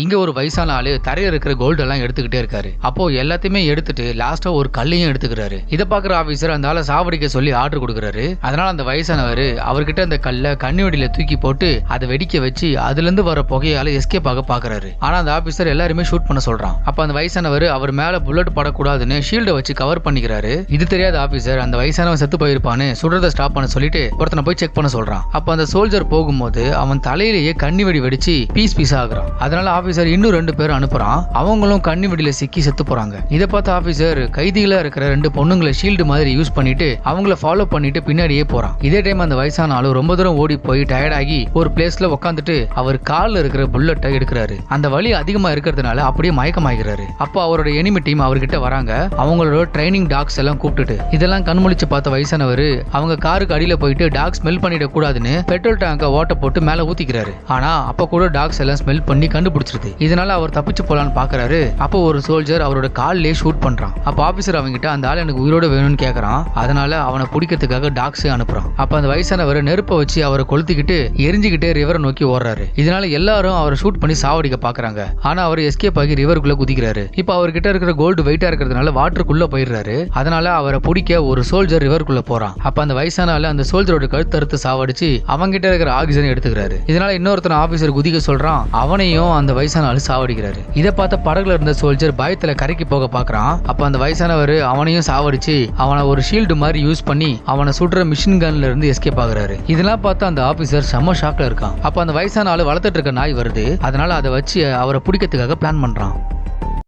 இங்க ஒரு வயசான ஆளு தரையில இருக்கிற கோல்டு எல்லாம் எடுத்துக்கிட்டே இருக்காரு. அப்போ எல்லாத்தையுமே எடுத்துட்டு லாஸ்டா ஒரு கல்லையும் எடுத்துக்கிறாரு. இதை பாக்குற ஆபீசர் அந்த ஆளை சாவடிக்க சொல்லி ஆர்டர் கொடுக்குறாரு. அதனால அந்த வயசானவர் அவர்கிட்ட அந்த கல்லை கண்ணி வெடியில தூக்கி போட்டு அதை வெடிக்க வச்சு அதுல இருந்து வர புகையால எஸ்கேப் ஆக பாக்குறாரு ஆனா அந்த ஆபீசர் எல்லாருமே ஷூட் பண்ண சொல்றான். அப்ப அந்த வயசானவர் அவர் மேல புல்லட் படக்கூடாதுன்னு ஷீல்டை வச்சு கவர் பண்ணிக்கிறாரு. இது தெரியாத ஆபீசர் அந்த வயசானவன் செத்து போயிருப்பான்னு சுடுறத ஸ்டாப் பண்ண சொல்லிட்டு ஒருத்தனை போய் செக் பண்ண சொல்றான். அப்ப அந்த சோல்ஜர் போகும்போது அவன் தலையிலேயே கண்ணி வெடி வெடிச்சு பீஸ் பீஸ் ஆகுறான். அதனால ஆபீசர் இன்னும் ரெண்டு பேர் அனுப்புறான். அவங்களும் கண்ணி வெடியில சிக்கி செத்து போறாங்க. இதை பார்த்த ஆபீசர் கைதிகளா இருக்கிற ரெண்டு பொண்ணுங்களை ஷீல்டு மாதிரி யூஸ் பண்ணிட்டு அவங்கள ஃபாலோ பண்ணிட்டு பின்னாடியே போறான். இதே டைம் அந்த வயசான ஆளு ரொம்ப தூரம் ஓடி போய் டயர்டாகி ஒரு பிளேஸ்ல உட்காந்துட்டு அவர் கால்ல இருக்கிற புல்லட்டை எடுக்கிறாரு. அந்த வலி அதிகமா இருக்கிறதுனால அப்படியே மயக்கமாகிறாரு அப்போ அவரோட எனிமி டீம் அவர்கிட்ட வராங்க. அவங்களோட ட்ரைனிங் டாக்ஸ் எல்லாம் கூப்பிட்டுட்டு இதெல்லாம் கண்முழிச்சு பார்த்த வயசானவர் அவங்க காருக்கு அடியில போயிட்டு டாக் ஸ்மெல் பண்ணிட கூடாதுன்னு பெட்ரோல் டேங்க ஓட்ட போட்டு மேல ஊத்திக்கிறாரு. ஆனா அப்ப கூட டாக்ஸ் எல்லாம் ஸ்மெல் பண்ணி கண்டுபிடிச்சிருது இதனால அவர் தப்பிச்சு போலான்னு பாக்குறாரு. அப்போ ஒரு சோல்ஜர் அவரோட கால்லயே ஷூட் பண்றான். அப்ப ஆபீசர் அவங்கிட்ட அந்த ஆள் எனக்கு உயிரோட வேணும்னு கேக்குறான். அதனால அவனை பிடிக்கிறதுக்காக டாக்ஸ் அனுப்புறான். அப்ப அந்த வயசானவர் நெருப்பை வச்சு அவரை கொளுத்திக்கிட்டு எரிஞ்சுக்கிட்டே ரிவரை நோக்கி ஓடுறாரு. இதனால எல்லாரும் அவரை ஷூட் பண்ணி சாவடிக்க பாக்குறாங்க. ஆனா அவர் எஸ்கேப் ஆகி ரிவருக்குள்ள குதிக்கிறாரு. இப்ப அவர்கிட்ட இருக்கிற கோல்டு வெயிட்டா இருக்கிறதுனால வாட்டருக்குள்ள போயிடுறாரு. அதனால அவரை பிடிக்க ஒரு சோல்ஜர் ரிவருக்குள்ள போறான். அப்ப அந்த வயசான ஆளு அந்த சோல்ஜரோட கழுத்தறுத்து சாவடிச்சு அவங்கிட்ட இருக்கிற ஆக்சிஜன் எடுத்துக்கிறாரு. இதனால இன்னொருத்தன் ஆபீசர் குதிக்க சொல்றான். அவனையும் அந்த வயசான ஆளு சாவடிக்கிறாரு. இதை பார்த்த படகுல இருந்த சோல்ஜர் பயத்துல கரைக்கு போக பாக்குறான் அப்ப அந்த வயசானவர் அவனையும் சாவடிச்சு அவனை ஒரு ஷீல்டு மாதிரி யூஸ் பண்ணி அவனை சுடுற மிஷின் கன்ல இருந்து எஸ்கேப் ஆகுறாரு. இதெல்லாம் பார்த்து அந்த ஆபீசர் செம்ம ஷாக்ல இருக்கான். அப்ப அந்த வயசான ஆளு வளர்த்துட்டு இருக்க நாய் வருது. அதனால அதை வச்சு அவரை பிடிக்கிறதுக்காக பிளான் பண்றான்.